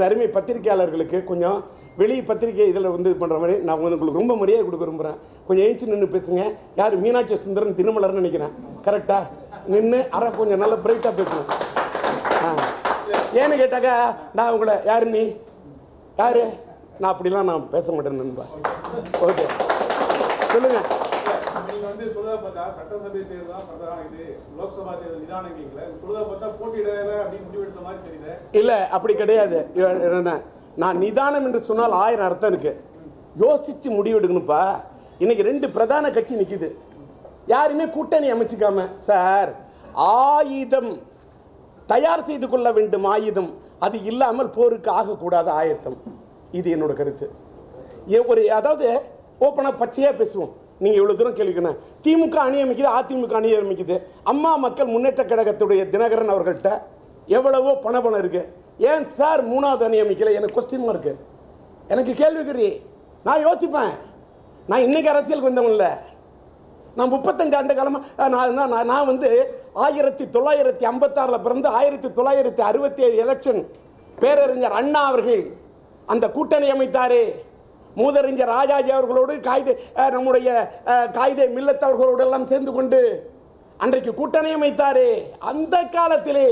அருமை பத்திரிகையாளர்களுக்கு கொஞ்சம் வெளி பத்திரிகை இதில் வந்து இது பண்ணுற மாதிரி நான் உங்களுக்கு ரொம்ப மரியாதை கொடுக்க விரும்புகிறேன் கொஞ்சம் எழுச்சி நின்று பேசுங்க. யார்? மீனாட்சி சுந்தரன் திருமலர்னு நினைக்கிறேன். கரெக்டாக நின்று அரை கொஞ்சம் நல்லா பிரைட்டாக பேசுங்க. ஏன்னு கேட்டாக்கா நான் உங்களை யார் நீ? யார்? நான் அப்படிலாம் நான் பேச மாட்டேன் நண்பா. ஓகே சொல்லுங்கள் நீங்க வந்து சொல்றத பார்த்தா சட்டசபை தேர்தல் தான் பிரதான இது. லோக்சபா தேர்தல் நிதானம் கேட்கல சொல்றத பார்த்தா போட்டியிடல அப்படின்னு முடிவெடுத்த மாதிரி தெரியல. இல்ல அப்படி கிடையாது. என்ன, நான் நிதானம் என்று சொன்னால் ஆயிரம் அர்த்தம் இருக்கு யோசிச்சு முடிவெடுக்கணும்ப்பா. இன்னைக்கு ரெண்டு பிரதான கட்சி நிற்கிது யாருமே கூட்டணி அமைச்சுக்காம. சார் ஆயுதம் தயார் செய்து கொள்ள வேண்டும் ஆயுதம். அது இல்லாமல் போருக்கு ஆகக்கூடாத ஆயத்தம். இது என்னோட கருத்து. ஒரு அதாவது ஓப்பனாக பச்சையாக பேசுவோம். நீங்கள் இவ்வளோ தூரம் கேள்விக்கணும் திமுக அணி அமைக்குது அதிமுக அணி அமைக்குது. அம்மா மக்கள் முன்னேற்ற கழகத்துடைய தினகரன் அவர்கள்ட்ட எவ்வளவோ பண பணம் இருக்குது ஏன் சார் மூணாவது அணி அமைக்கல? எனக்கு கொஸ்டின் மார்க்கு எனக்கு கேள்விக்குறி நான் யோசிப்பேன். நான் இன்னைக்கு அரசியலுக்கு வந்தவன் இல்லை. நான் முப்பத்தஞ்சு ஆண்டு காலமாக நான் நான் நான் வந்து ஆயிரத்தி தொள்ளாயிரத்தி ஐம்பத்தாறில் பிறந்து ஆயிரத்தி தொள்ளாயிரத்தி அறுபத்தி ஏழு எலெக்ஷன் பேரறிஞர் அண்ணா அவர்கள் அந்த கூட்டணி அமைத்தாரே. மூதறிஞர் ராஜாஜி அவர்களோடு காய்தே நம்முடைய காய்தே மில்லத்தவர்களோடு எல்லாம் சேர்ந்து கொண்டு அன்றைக்கு கூட்டணி அமைத்தாரே. அந்த காலத்திலே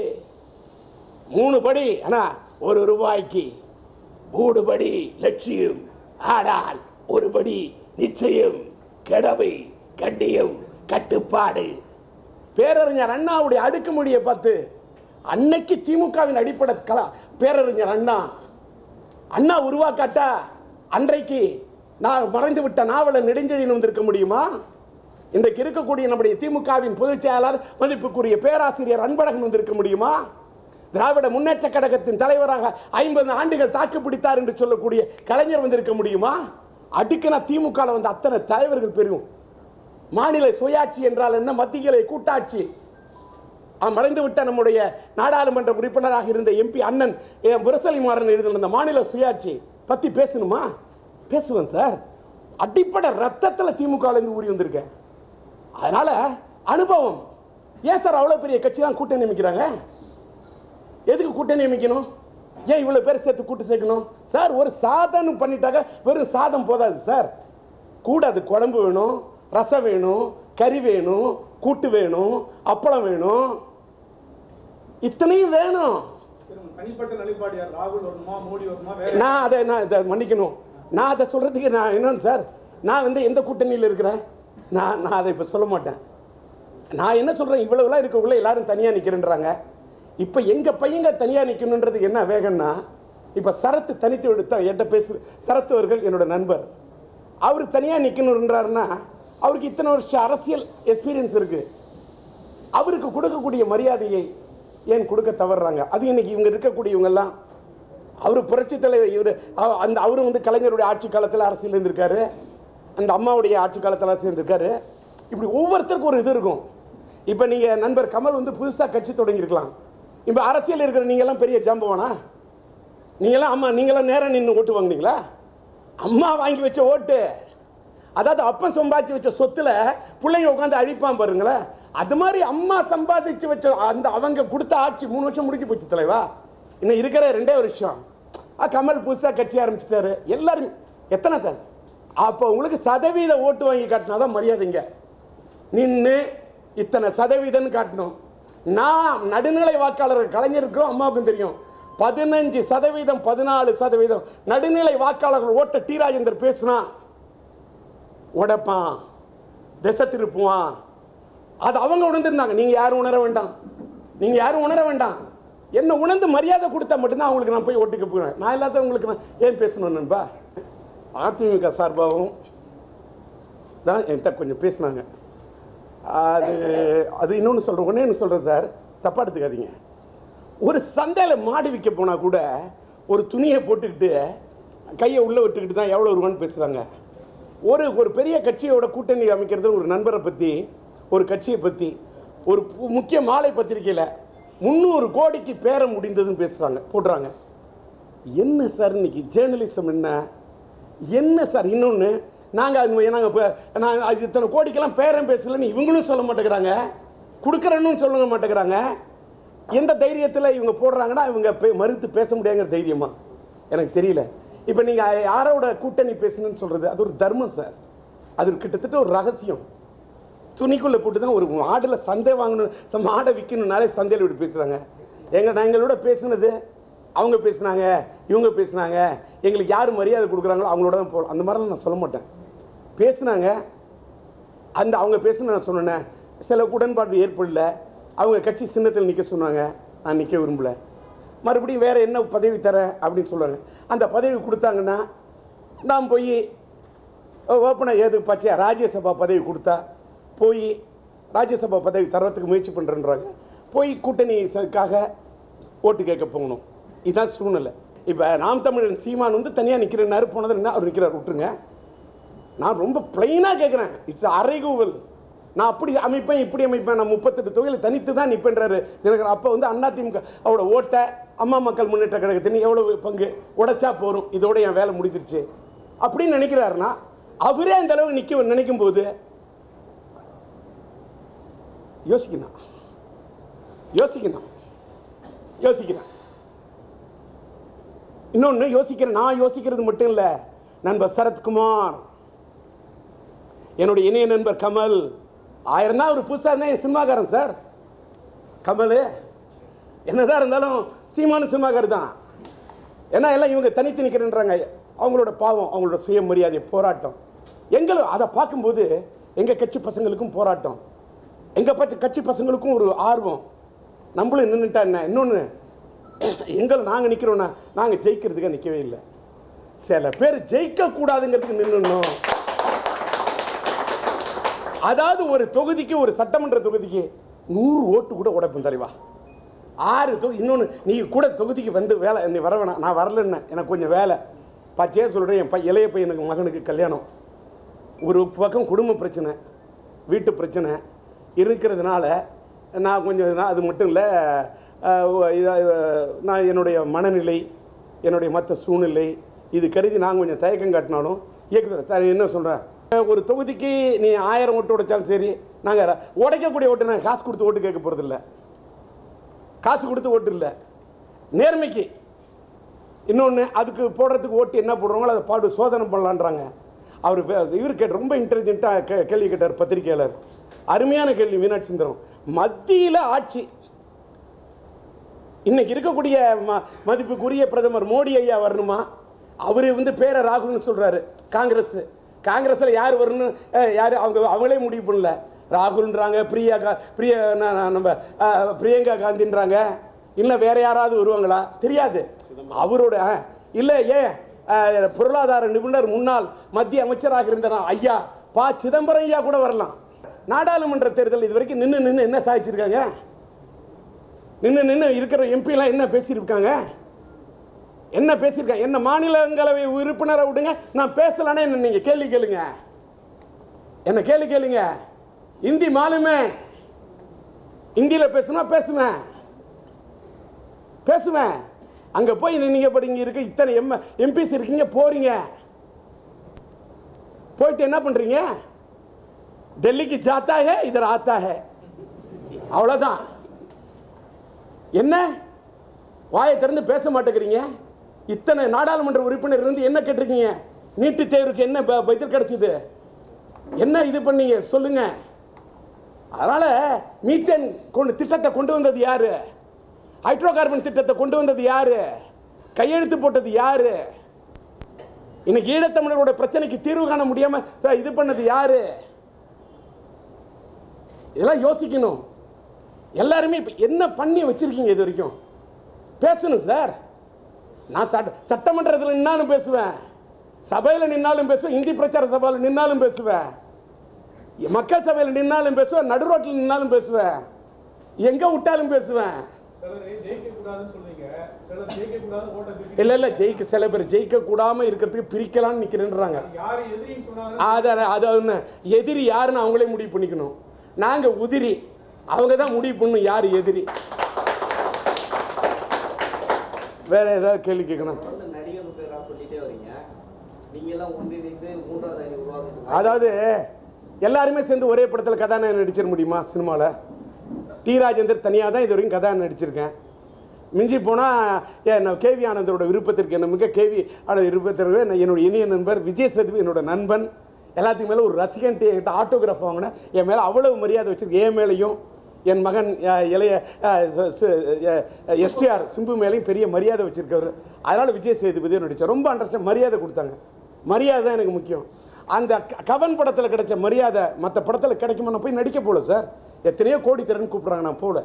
மூணு படி அண்ணா ஒரு ரூபாய்க்கு மூணு படி லட்சியம் ஆனால் ஒரு படி நிச்சயம் கடமை கண்ணியம் கட்டுப்பாடு. பேரறிஞர் அண்ணாவுடைய அடுக்குமொழியை பார்த்து அன்னைக்கு திமுகவின் அடிப்படை கலா பேரறிஞர் அண்ணா அண்ணா உருவாக்காட்டா? அன்றைக்கு நான் மறைந்து விட்ட நாவலர் நெடுஞ்செழியன் வந்திருக்க முடியுமா? இன்றைக்கு இருக்கக்கூடிய நம்முடைய திமுகவின் பொதுச் செயலாளர் மதிப்புக்குரிய பேராசிரியர் அன்பழகன் வந்திருக்க முடியுமா? திராவிட முன்னேற்ற கழகத்தின் தலைவராக ஐம்பது ஆண்டுகள் தாக்கு பிடித்தார் என்று சொல்லக்கூடிய கலைஞர் வந்திருக்க முடியுமா? அடுக்கனா திமுக வந்த அத்தனை தலைவர்கள் பெரும் மாநில சுயாட்சி என்றால் என்ன? மத்தியிலே கூட்டாட்சி. அவன் மறைந்து விட்ட நம்முடைய நாடாளுமன்ற உறுப்பினராக இருந்த எம்பி அண்ணன் எ, முரசலிமாறன் எழுதியிருந்த மாநில சுயாட்சி பத்தி பேசணுமா? பேசுவேன் சார். அடிப்படை ரத்தத்தில் திமுகலேருந்து ஊறி வந்திருக்கேன். அதனால அனுபவம். ஏன் சார் அவ்வளோ பெரிய கட்சி தான் கூட்டணி அமைக்கிறாங்க எதுக்கு கூட்டணி அமைக்கணும் ஏன் இவ்வளோ பேர் சேர்த்து கூட்டு சேர்க்கணும்? சார் ஒரு சாதம் பண்ணிட்டாக்க வெறும் சாதம் போதாது சார். கூட அது குழம்பு வேணும் ரசம் வேணும் கறி வேணும் கூட்டு வேணும் அப்பளம் வேணும். வரணுமா வேற நான் அதை நான் இதை மன்னிக்கணும். நான் அதை சொல்கிறதுக்கு நான் என்னன்னு சார் நான் வந்து எந்த கூட்டணியில் இருக்கிறேன்? நான் நான் அதை இப்போ சொல்ல மாட்டேன். நான் என்ன சொல்கிறேன் இவ்வளவுலாம் இருக்கக்குள்ள எல்லாரும் தனியாக நிற்கிறேன்றாங்க இப்போ எங்கள் பையங்க தனியாக நிற்கணுன்றதுக்கு என்ன வேகம்னா இப்போ சரத்து தனித்து எடுத்த என்கிட்ட பேசு சரத்து அவர்கள் என்னோட நண்பர். அவர் தனியாக நிற்கணுன்றாருன்னா அவருக்கு இத்தனை வருஷம் அரசியல் எக்ஸ்பீரியன்ஸ் இருக்குது அவருக்கு கொடுக்கக்கூடிய மரியாதையை ஏன் கொடுக்க தவறுறாங்க? அது இன்னைக்கு இவங்க இருக்கக்கூடியவங்கெல்லாம் அவர் புரட்சி தலைவர் இவர் அந்த அவரும் வந்து கலைஞருடைய ஆட்சி காலத்தில் அரசியல் இருந்திருக்காரு. அந்த அம்மாவுடைய ஆட்சி காலத்தில் அரசியல் இருந்திருக்காரு. இப்படி ஒவ்வொருத்தருக்கும் ஒரு இது இருக்கும். இப்போ நீங்கள் நண்பர் கமல் வந்து புதுசாக கட்சி தொடங்கியிருக்கலாம். இப்போ அரசியல் இருக்கிற நீங்கள்லாம் பெரிய ஜம்பவானா? நீங்களாம் அம்மா நீங்களாம் நேரம் நின்று ஓட்டு வாங்குனீங்களா? அம்மா வாங்கி வச்ச ஓட்டு. அதாவது அப்பன் சம்பாதிச்சு வச்ச சொத்துல பிள்ளைங்க உட்காந்து அழிப்பான் பாருங்களேன். அது மாதிரி அம்மா சம்பாதிச்சு வச்ச அந்த அவங்க கொடுத்த ஆட்சி மூணு வருஷம் முடிஞ்சு போச்சு தலைவா. இன்னும் இருக்கிற ரெண்டே வருஷம். கமல் புதுசாக கட்சி ஆரம்பிச்சிட்டாரு. எல்லாரும் எத்தனை தான் அப்போ உங்களுக்கு சதவீத ஓட்டு வாங்கி காட்டினா தான் மரியாதைங்க. நின்று இத்தனை சதவீதம்னு காட்டணும். நான் நடுநிலை வாக்காளர்கள் கலைஞருக்கும் அம்மாவுக்கும் தெரியும். பதினஞ்சு சதவீதம் பதினாலு சதவீதம் நடுநிலை வாக்காளர்கள் ஓட்ட டி ராஜேந்தர் பேசுனா உடைப்பான் திசை திருப்புவான் அது அவங்க உணர்ந்துருந்தாங்க. நீங்கள் யாரும் உணர வேண்டாம். நீங்கள் யாரும் உணர வேண்டாம். என்ன உணர்ந்து மரியாதை கொடுத்தா மட்டும்தான் அவங்களுக்கு நான் போய் ஓட்டுக்க போகிறேன் நான் எல்லாத்தையும் உங்களுக்கு நான் ஏன் பேசணும் நண்பா? அதிமுக சார்பாகவும் தான் என்கிட்ட கொஞ்சம் பேசினாங்க. அது அது இன்னொன்று சொல்கிறேன் ஒன்றே ஒன்று சொல்கிறேன் சார். தப்பாக எடுத்துக்காதீங்க. ஒரு சந்தையில் மாடு விற்க போனால் கூட ஒரு துணியை போட்டுக்கிட்டு கையை உள்ளே விட்டுக்கிட்டு தான் எவ்வளோ ரூபான்னு பேசுகிறாங்க ஒரு ஒரு பெரிய கட்சியோட கூட்டணி அமைக்கிறது ஒரு நண்பரை பற்றி ஒரு கட்சியை பற்றி ஒரு பு- முக்கிய மாலை பத்திரிக்கையில் முந்நூறு கோடிக்கு பேரம் முடிந்ததுன்னு பேசுகிறாங்க போடுறாங்க. என்ன சார் இன்னைக்கு ஜேர்னலிசம் என்ன? என்ன சார்? இன்னொன்று நாங்கள் அது நாங்கள் இப்போ நான் அது இத்தனை கோடிக்கெல்லாம் பேரம் பேசலைன்னு இவங்களும் சொல்ல மாட்டேங்கிறாங்க. கொடுக்குறேன்னு சொல்ல மாட்டேங்கிறாங்க. எந்த தைரியத்தில் இவங்க போடுறாங்கன்னா இவங்க பே- மறுத்து பேச முடியாங்கிற தைரியமா? எனக்கு தெரியல. இப்போ நீங்கள் யாரோட கூட்டணி பேசணும்னு சொல்கிறது அது ஒரு தர்மம் சார். அது கிட்டத்தட்ட ஒரு ரகசியம். துணிக்குள்ளே போட்டு தான் ஒரு மாடில் சந்தை வாங்கணும் ச- மாடை விற்கணுன்னாலே சந்தையில் விட்டு பேசுகிறாங்க எங்கள் எங்களோட பேசுனது அவங்க பேசுனாங்க இவங்க பேசுனாங்க. எங்களுக்கு யார் மரியாதை கொடுக்குறாங்களோ அவங்களோட தான் போகலாம் அந்த மாதிரிலாம் நான் சொல்ல மாட்டேன். பேசுனாங்க. அந்த அவங்க பேசுன நான் சொன்னேன் சில உடன்பாடு ஏற்படல. அவங்க கட்சி சின்னத்தில் நிற்க சொன்னாங்க. நான் நிற்க விரும்பலை. மறுபடியும் வேறு என்ன பதவி தரேன் அப்படின்னு சொல்லுவாங்க அந்த பதவி கொடுத்தாங்கன்னா நாம் போய் ஓப்பனாக ஏது பச்சையா ராஜ்யசபா பதவி கொடுத்தா போய் ராஜ்யசபா பதவி தர்றதுக்கு முயற்சி பண்ணுறேன்றாங்க போய் கூட்டணிக்காக ஓட்டு கேட்க போகணும். இதுதான் சூழ்நிலை. இப்போ நாம் தமிழன் சீமான் வந்து தனியாக நிற்கிறேன்னாரு போனது என்ன அவர் நிற்கிறார் விட்டுருங்க. நான் ரொம்ப பிளைனாக கேட்குறேன் இட்ஸ் அரைகூவல். நான் அப்படி அமைப்பேன் இப்படி அமைப்பேன். நான் முப்பத்தெட்டு தொகையில் தனித்து தான் நிற்பேன்றாரு தினகரன். அப்போ வந்து அதிமுக அவரோட ஓட்டை அம்மா மக்கள் முன்னேற்ற கழகத்தின் எவ்வளவு பங்கு? உடைச்சா போரும். இதோட என் வேலை முடிஞ்சிருச்சு. அப்படின்னு நினைக்கிறாருன்னா அவரே அந்த அளவுக்கு நிற்க நினைக்கும் போது யோசிக்கணும். யோசிக்கணும். யோசிக்கிறேன். இன்னொன்று யோசிக்கிறேன். நான் யோசிக்கிறது மட்டும் இல்லை நண்பர் சரத்குமார் என்னுடைய இணைய நண்பர் கமல் ஆயிரம் தான் ஒரு புதுசாக இருந்தால் என் சினிமாக்காரன் சார். கமல். என்னதான் இருந்தாலும் சீமான சினிமாக்கார் தான். ஏன்னா எல்லாம் இவங்க தனித்து நிற்கிறேன்றாங்க அவங்களோட பாவம் அவங்களோட சுயமரியாதை போராட்டம். எங்களும் அதை பார்க்கும்போது எங்கள் கட்சி பசங்களுக்கும் போராட்டம். எங்கள் பச்ச கட்சி பசங்களுக்கும் ஒரு ஆர்வம். நம்மளும் நின்றுட்டா என்ன? இன்னொன்று எங்களை நாங்கள் நிற்கிறோன்னா நாங்கள் ஜெயிக்கிறதுக்காக நிற்கவே இல்லை. சில பேர் ஜெயிக்கக்கூடாதுங்கிறதுக்கு நின்றுணும் அதாவது ஒரு தொகுதிக்கு ஒரு சட்டமன்ற தொகுதிக்கு நூறு ஓட்டு கூட உடைப்பும் தலைவா. ஆறு தொகுதி இன்னொன்று நீ கூட தொகுதிக்கு வந்து வேலை நீ வர வேணாம் நான் வரலன்னு எனக்கு கொஞ்சம் வேலை. பச்சையே சொல்கிறேன் என் பை இளைய பையனுக்கு மகனுக்கு கல்யாணம். ஒரு பக்கம் குடும்ப பிரச்சனை வீட்டு பிரச்சனை. இருக்கிறதுனால நான் கொஞ்சம் நான் அது மட்டும் இல்லை நான் என்னுடைய மனநிலை என்னுடைய மற்ற சூழ்நிலை இது கருதி நான் கொஞ்சம் தயக்கம் காட்டினாலும் இயக்குனர் என்ன சொல்கிறேன் ஒரு தொகுதிக்கு நீ ஆயிரம் ஓட்டு உடைச்சாலும் சரி நாங்கள் உடைக்கக்கூடிய ஓட்டு நாங்கள் காசு கொடுத்து ஓட்டு கேட்க போகிறதில்ல காசு கொடுத்து ஓட்டு இல்லை. நேர்மைக்கு. இன்னொன்று அதுக்கு போடுறதுக்கு ஓட்டு என்ன போடுறாங்களோ அதை பாடு சோதனை பண்ணலான்றாங்க. அவர் இவர் கேட்ட ரொம்ப இன்டெலிஜென்ட்டாக கே கேள்வி கேட்டார் பத்திரிகையாளர். அருமையான கேள்வி மீனாட்சி சுந்தரம். மத்தியில் ஆட்சி. இன்னைக்கு இருக்கக்கூடிய ம மதிப்புக்குரிய பிரதமர் மோடி ஐயா வரணுமா? அவர் வந்து பேரை ராகுல்னு சொல்கிறாரு காங்கிரஸ். காங்கிரஸில் யார் வரும்னு யார் அவங்க அவங்களே முடிவு பண்ணல. ராகுல்ன்றாங்க பிரியா கா பிரியா நம்ம பிரியங்கா காந்தின்றாங்க. இல்லை வேற யாராவது வருவாங்களா? தெரியாது. அவரோட இல்லை ஏன் பொருளாதார நிபுணர் முன்னாள் மத்திய அமைச்சராக இருந்த ஐயா பா. சிதம்பரம் ஐயா கூட வரலாம். நாடாளுமன்ற தேர்தல் இது வரைக்கும் நின்று நின்று என்ன சாதிச்சிருக்காங்க? நின்று நின்று இருக்கிற எம்பிலாம் என்ன பேசியிருக்காங்க? என்ன பேசியிருக்கேன் என்ன மாநிலங்களவை உறுப்பினரை விடுங்க. நான் பேசலானே என்ன நீங்கள் கேள்வி கேளுங்க. என்ன கேள்வி கேளுங்க? இந்தி மாலுமே. இந்தியில் பேசுனா பேசுவேன் பேசுவேன் அங்கே போய் நீங்கள் இப்படி இங்கே இருக்க இத்தனை எம் எம்பிஸ் இருக்கீங்க போகிறீங்க போயிட்டு என்ன பண்ணுறீங்க டெல்லிக்கு ஜாத்தாக இதர் ஆத்தாக அவ்வளோதான் என்ன? வாயை திறந்து பேச மாட்டேங்கிறீங்க? இத்தனை நாடாளுமன்ற உறுப்பினர் இருந்து என்ன கேட்டிருக்கீங்க? நீட்டு தேர்வுக்கு என்ன ப- பதில் கிடைச்சது? என்ன இது பண்ணீங்க? சொல்லுங்க. அதனால மீத்தேன் கொண்டு திட்டத்தை கொண்டு வந்தது யாரு? ஹைட்ரோ கார்பன் திட்டத்தை கொண்டு வந்தது யாரு? கையெழுத்து போட்டது யாரு? இன்னைக்கு ஈழத்தமிழரோட பிரச்சனைக்கு தீர்வு காண முடியாம இது பண்ணது யாரு? இதெல்லாம் யோசிக்கணும். எல்லாருமே இப்போ என்ன பண்ணி வச்சிருக்கீங்க இது வரைக்கும்? பேசணும் சார். நான் சட்ட சட்டமன்றத்தில் நின்னாலும் பேசுவேன். சபையில் நின்னாலும் பேசுவேன். இந்தி பிரச்சார சபையில் நின்னாலும் பேசுவேன். மக்கள் சபையில் நின்னாலும் பேசுவேன். நடு ரோட்டில் நின்னாலும் பேசுவேன். எங்கே விட்டாலும் பேசுவேன். இல்லை இல்லை ஜெயிக்க சில பேர் ஜெயிக்க கூடாமல் இருக்கிறதுக்கு பிரிக்கலாம்னு நிற்கிறேன்றாங்க அதான் அது என்ன எதிரி யாருன்னு அவங்களே முடிவு பண்ணிக்கணும். நாங்கள் உதிரி. அவங்க தான் முடிவு பண்ணணும் யார் எதிரி. வேற ஏதாவது கேள்வி கேட்கணும்? அதாவது எல்லாருமே சேர்ந்து ஒரே படத்தில் கதாநாயகன் நடிச்சிட முடியுமா சினிமாவில் டி ராஜேந்தர் தனியாக தான் இது வரைக்கும் கதாநாயகன் நடிச்சிருக்கேன். மிஞ்சி போனால் கேவி ஆனந்தரோட விருப்பத்திற்கு என்ன மிக கேவி ஆனந்த விருப்பத்திற்கு என்ன- என்னோட இனிய நண்பர் விஜய் சேதுபதி என்னோட நண்பன். எல்லாத்துக்கும் மேலே ஒரு ரசிகன்ட்டு என்கிட்ட ஆட்டோகிராஃப் வாங்கினேன். என் மேலே அவ்வளவு மரியாதை வச்சிருக்கு என் மேலேயும் என் மகன் இளைய எஸ்டிஆர் சிம்பு மேலேயும் பெரிய மரியாதை வச்சுருக்கவர். அதனால் விஜய் சேதுபதி நடித்தார் ரொம்ப அண்டர்ஸ்டாண்ட் மரியாதை கொடுத்தாங்க. மரியாதை தான் எனக்கு முக்கியம். அந்த க- கவன் படத்தில் கிடைச்ச மரியாதை மற்ற படத்தில் கிடைக்குமா நான் போய் நடிக்க போகல சார். எத்தனையோ கோடி திறன் கூப்பிட்றாங்க நான் போகல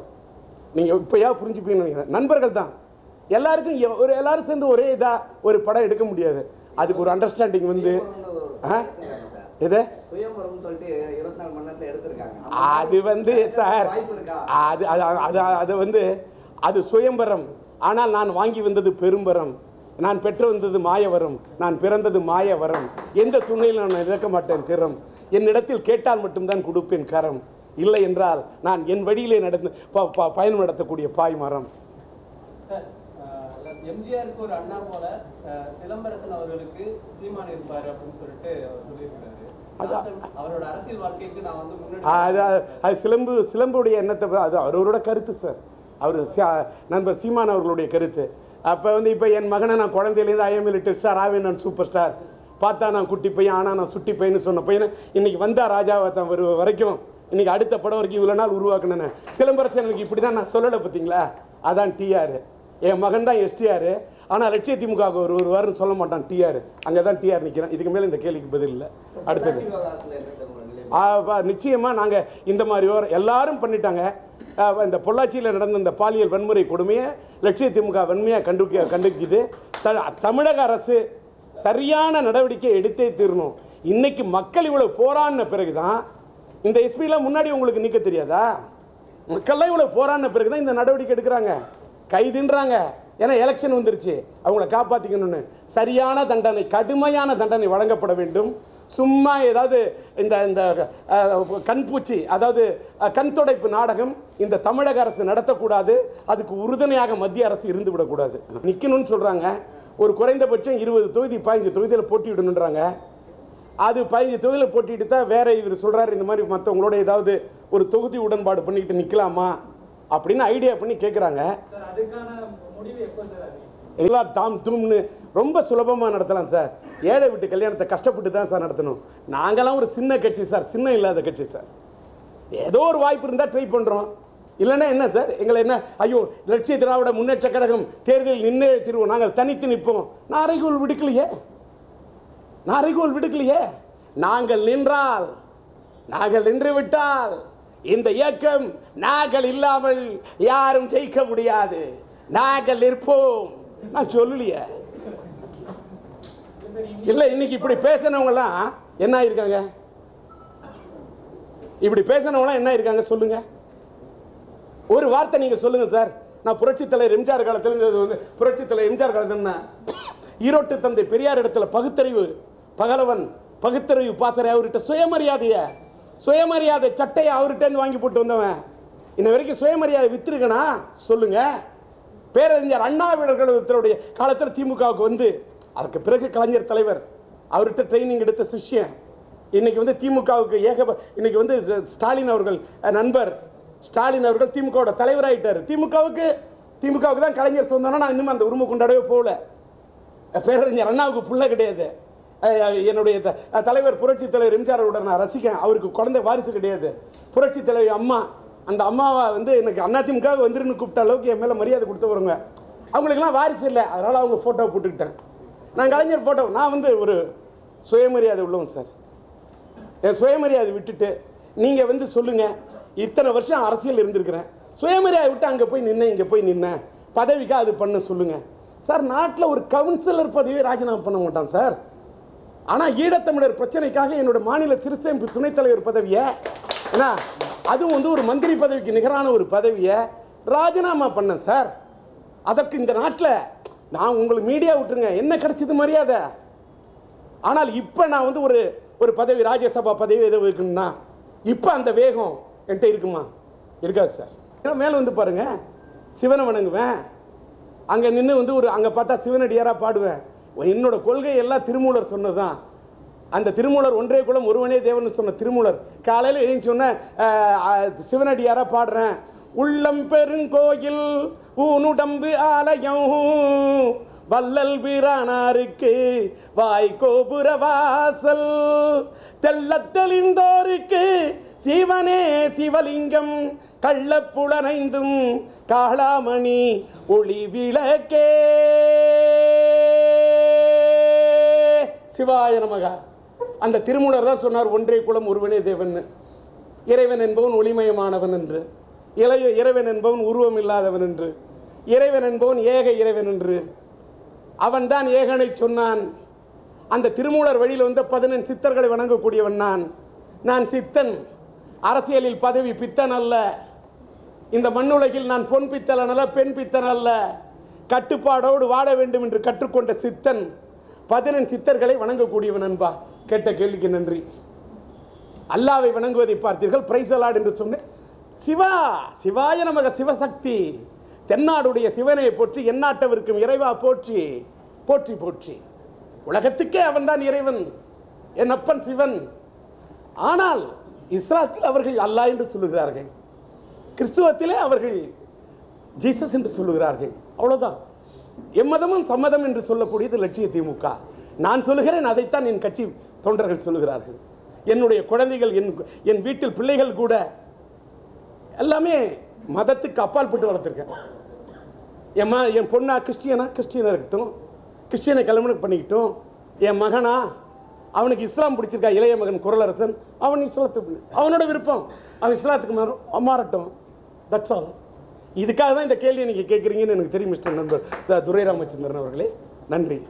நீங்கள் இப்போயா புரிஞ்சுப்பீங்கன்னு நினைக்கிறேன். நண்பர்கள் தான். எல்லாருக்கும் எ- ஒரு எல்லாரும் சேர்ந்து ஒரே இதாக ஒரு படம் எடுக்க முடியாது. அதுக்கு ஒரு அண்டர்ஸ்டாண்டிங் வந்து ஆ? எது? அது வந்து சார் அது அது அது அது வந்து அது சுயம்பரம். ஆனால் நான் வாங்கி வந்தது பெரும்பரம். நான் பெற்று வந்தது மாயவரம். நான் பிறந்தது மாயவரம். எந்த சூழ்நிலையில் நான் இழக்க மாட்டேன் திறம். என்னிடத்தில் கேட்டால் மட்டும்தான் கொடுப்பேன் கரம். இல்லை என்றால் நான் என் வழியிலே நடந்து ப- ப- பயணம் நடத்தக்கூடிய பாய் மரம். எம்ஜிஆருக்கு ஒரு அண்ணா போல சிலம்பரசன் அவர்களுக்கு சீமான் இருப்பாரு அப்படின்னு சொல்லிட்டு சொல்லியிருக்காரு அது அது சிலம்பு சிலம்புடைய எண்ணத்தை அது அவரோட கருத்து சார். அவர் நண்பர் சீமான் அவர்களுடைய கருத்து. அப்போ வந்து இப்போ என் மகனை நான் குழந்தையிலேருந்து ஐஎம் லிட்டில் ஸ்டார் ஆவேன் நான் சூப்பர் ஸ்டார் பார்த்தா நான் குட்டி பையன் ஆனால் நான் சுட்டி பையன்னு சொன்ன பையனை இன்னைக்கு வந்தா ராஜாவை தான் வரு வரைக்கும். இன்னைக்கு அடுத்த படம் வரைக்கும் இவ்வளோ நாள் உருவாக்குனேன் சிலம்பரசன் எனக்கு இப்படி தான் நான் சொல்லலை பார்த்தீங்களா? அதான் டிஆர் என் மகன் தான் எஸ்டிஆர் ஆனால் லட்சிய திமுக ஒரு ஒரு வாரம் சொல்ல மாட்டான் டிஆர் அங்கே தான் டிஆர் நிற்கிறேன் இதுக்கு மேலே இந்த கேள்விக்கு பதில் இல்லை. அடுத்தது. நிச்சயமாக நாங்கள் நிச்சயமா இந்த மாதிரி ஒரு எல்லாரும் பண்ணிட்டாங்க. இந்த பொள்ளாச்சியில் நடந்த இந்த பாலியல் வன்முறை கொடுமையை லட்சிய திமுக வன்மையாக கண்டு கண்டுக்குது. ச- தமிழக அரசு சரியான நடவடிக்கை எடுத்தே தீரணும். இன்னைக்கு மக்கள் இவ்வளோ போராடின பிறகுதான் இந்த எஸ்பிலாம் முன்னாடி உங்களுக்கு நிற்க தெரியாதா? மக்கள்லாம் இவ்வளோ போராடின பிறகுதான் இந்த நடவடிக்கை எடுக்கிறாங்க. கைதுன்றாங்க ஏன்னா எலெக்ஷன் வந்துருச்சு. அவங்கள காப்பாற்றிக்கணும்னு சரியான தண்டனை கடுமையான தண்டனை வழங்கப்பட வேண்டும். சும்மா ஏதாவது இந்த இந்த கண்பூச்சி அதாவது கண் துடைப்பு நாடகம் இந்த தமிழக அரசு நடத்தக்கூடாது. அதுக்கு உறுதுணையாக மத்திய அரசு இருந்து விடக்கூடாது. நிற்கணும்னு சொல்கிறாங்க ஒரு குறைந்தபட்சம் இருபது தொகுதி பதினஞ்சு தொகுதியில் போட்டியிடணுன்றாங்க அது பதினஞ்சு தொகுதியில் போட்டிட்டு தான் வேற இவர் சொல்கிறாரு இந்த மாதிரி மற்றவங்களோட ஏதாவது ஒரு தொகுதி உடன்பாடு பண்ணிக்கிட்டு நிற்கலாமா அப்படின்னு ஐடியா பண்ணி கேட்குறாங்க முடிவு எப்போ சார் எல்லாம் தாம் தும்னு ரொம்ப சுலபமாக நடத்தலாம் சார். ஏழை வீட்டு கல்யாணத்தை கஷ்டப்பட்டு தான் சார் நடத்தணும். நாங்களாம் ஒரு சின்ன கட்சி சார் சின்ன இல்லாத கட்சி சார். ஏதோ ஒரு வாய்ப்பு இருந்தால் ட்ரை பண்ணுறோம் இல்லைன்னா என்ன சார்? எங்களை என்ன ஐயோ லட்சிய திராவிட முன்னேற்ற கழகம் தேர்தலில் நின்று திருவோம். நாங்கள் தனித்து நிற்போம். நான் அறைகோல் விடுக்கலையே. நான் அறைகோல் விடுக்கலையே. நாங்கள் நின்றால் நாங்கள் நின்று விட்டால் இந்த இயக்கம் நாங்கள் இல்லாமல் யாரும் ஜெயிக்க முடியாது. நாங்கள் நிற்போம். நான் சொல்லலையே. இல்லை இன்னைக்கு இப்படி பேசினவங்கலாம் என்ன ஆயிருக்காங்க? இப்படி பேசினவங்களாம் என்ன இருக்காங்க சொல்லுங்க. ஒரு வார்த்தை நீங்க சொல்லுங்க சார். நான் புரட்சி தலைவர் எம்ஜிஆர் காலத்தில் வந்து புரட்சி தலைவர் எம்ஜிஆர் காலத்துல ஈரோட்டு தந்தை பெரியார் இடத்துல பகுத்தறிவு பகலவன் பகுத்தறிவு பாசறை அவர்கிட்ட சுயமரியாதைய சுயமரியாதை சட்டையை அவர்கிட்டேருந்து வாங்கி போட்டு வந்தவன். இன்ன வரைக்கும் சுயமரியாதை வித்துருக்கனா சொல்லுங்க. பேரறிஞர் அண்ணாவிடர்களுடைய காலத்தில் திமுகவுக்கு வந்து அதுக்கு பிறகு கலைஞர் தலைவர் அவர்கிட்ட ட்ரைனிங் எடுத்த சிஷ்யன். இன்னைக்கு வந்து திமுகவுக்கு ஏக இன்னைக்கு வந்து ஸ்டாலின் அவர்கள் நண்பர். ஸ்டாலின் அவர்கள் திமுகவோட தலைவராயிட்டார். திமுகவுக்கு திமுகவுக்கு தான் கலைஞர் சொந்தம்னா நான் இன்னும் அந்த உரிமை கொண்டாடவே போகல பேரறிஞர் அண்ணாவுக்கு புள்ள கிடையாது. என்னுடைய த- தலைவர் புரட்சி தலைவர் எம்ஜிஆர் நான் ரசிக்கேன் அவருக்கு குழந்தை வாரிசு கிடையாது. புரட்சி தலைவர் அம்மா அந்த அம்மாவை வந்து எனக்கு அதிமுக வந்துருன்னு கூப்பிட்ட அளவுக்கு என் மேலே மரியாதை கொடுத்தவருங்க அவங்களுக்குலாம் வாரிசு இல்லை. அதனால் அவங்க ஃபோட்டோ போட்டுக்கிட்டேன் நான் கலைஞர் ஃபோட்டோ நான் வந்து ஒரு சுயமரியாதை உள்ளவன் சார். என் சுயமரியாதை விட்டுட்டு நீங்கள் வந்து சொல்லுங்கள் இத்தனை வருஷம் அரசியல் இருந்திருக்கிறேன். சுயமரியாதை விட்டு அங்கே போய் நின்னேன் இங்கே போய் நின்னேன். பதவிக்காக அது பண்ண சொல்லுங்கள் சார் நாட்டில் ஒரு கவுன்சிலர் பதவியை ராஜினாமா பண்ண மாட்டான் சார். ஆனால் ஈழத்தமிழர் பிரச்சனைக்காக என்னோட மாநில சிறுசேமிப்பு துணைத் தலைவர் பதவியை என்ன? அதுவும் வந்து ஒரு மந்திரி பதவிக்கு நிகரான ஒரு பதவியை ராஜினாமா பண்ணேன் சார். அதற்கு இந்த நாட்டில் நான் உங்களுக்கு மீடியா விட்டுருங்க. என்ன கிடைச்சது மரியாதை? ஆனால் இப்போ நான் வந்து ஒரு ஒரு பதவி ராஜ்யசபா பதவி எதோ இருக்குன்னா இப்போ அந்த வேகம் என்கிட்ட இருக்குமா? இருக்காது சார். ஏன்னா மேலே வந்து பாருங்கள் சிவனை வணங்குவேன். அங்கே நின்று வந்து ஒரு அங்கே பார்த்தா சிவனடியாராக பாடுவேன். என்னோடய கொள்கை எல்லாம் திருமூலர் சொன்னதுதான். அந்த திருமூலர் ஒன்றே குலம் ஒருவனே தேவன் சொன்ன திருமூலர். காலையில் எழுந்து சொன்ன சிவனடியார பாடுறேன். உள்ளம் பெருங்கோயில் ஊனுடம்பு ஆலயம் வல்லல் பிரானாருக்கு வாய் கோபுர வாசல் தெள்ளத் தெளிந்தோருக்கு சிவனே சிவலிங்கம் கள்ளப்புலனைந்தும் காளாமணி ஒளி விளக்கே. சிவாய நமகா. அந்த திருமூலர் தான் சொன்னார் ஒன்றே குலம் ஒருவனே தேவன் இறைவன் என்பவன் ஒளிமயமானவன் என்று. இளைய இறைவன் என்பவன் உருவம் இல்லாதவன் என்று. இறைவன் என்பவன் ஏக இறைவன் என்று. அவன்தான் ஏகனை சொன்னான். அந்த திருமூலர் வழியில் வந்த பதினெண் சித்தர்களை வணங்கக்கூடியவன் நான். நான் சித்தன். அரசியலில் பதவி பித்தன் அல்ல. இந்த மண்ணுலகில் நான் பொன் பித்தலன் அல்ல பெண் பித்தன் அல்ல. கட்டுப்பாடோடு வாழ வேண்டும் என்று கற்றுக்கொண்ட சித்தன். பதினெண் சித்தர்களை வணங்கக்கூடியவன் அன்பா. கேட்ட கேள்விக்கு நன்றி. அல்லாவை வணங்குவதை பார்த்தீர்கள் பிரைசலாட் என்று சொன்னேன். சிவா சிவாய நமக சிவசக்தி. தென்னாடுடைய சிவனை போற்றி எந்நாட்டவருக்கும் இறைவா போற்றி போற்றி போற்றி. உலகத்துக்கே அவன்தான் இறைவன் என் அப்பன் சிவன். ஆனால் இஸ்லாத்தில் அவர்கள் அல்லாஹ் என்று சொல்லுகிறார்கள். கிறிஸ்துவத்திலே அவர்கள் ஜீசஸ் என்று சொல்லுகிறார்கள். அவ்வளோதான் எம்மதமும் சம்மதம் என்று சொல்லக்கூடியது லட்சிய திமுக. நான் சொல்லுகிறேன் அதைத்தான் என் கட்சி தொண்டர்கள் சொல்லுகிறார்கள். என்னுடைய குழந்தைகள் என் என் வீட்டில் பிள்ளைகள் கூட எல்லாமே மதத்துக்கு அப்பால் போட்டு வளர்த்துருக்கேன். என் என் பொண்ணா கிறிஸ்டியனா? கிறிஸ்டியனாக இருக்கட்டும். கிறிஸ்டியனை கல்யாணம் பண்ணிக்கிட்டும். என் மகனா? அவனுக்கு இஸ்லாம் பிடிச்சிருக்கா இளைய மகன் குரலரசன். அவன் இஸ்லாத்துக்கு அவனோட விருப்பம். அவன் இஸ்லாத்துக்கு மாறும் மாறட்டும். தட்ஸ் ஆல் இதுக்காக தான் இந்த கேள்வியை நீங்கள் கேட்குறீங்கன்னு எனக்கு தெரியும் மிஸ்டர் நண்பர் த- துரை ராமச்சந்திரன் அவர்களே. நன்றி.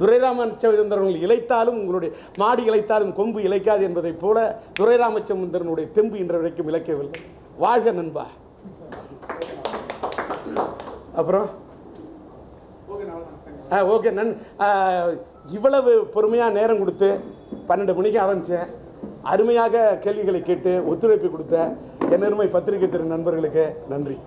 துரைராமச்சந்திரன் இழைத்தாலும் உங்களுடைய மாடி இழைத்தாலும் கொம்பு இழைக்காது என்பதைப் போல துரைராமச்சந்திரனுடைய தெம்பு இன்று வரைக்கும் இழைக்கவில்லை. வாழ்க நண்பா. அப்புறம்? ஓகே ஆ ஓகே நன் இவ்வளவு பொறுமையாக நேரம் கொடுத்து பன்னெண்டு மணிக்கு ஆரம்பித்தேன் அருமையாக கேள்விகளை கேட்டு ஒத்துழைப்பு கொடுத்த என் பத்திரிகை திரு நண்பர்களுக்கு நன்றி.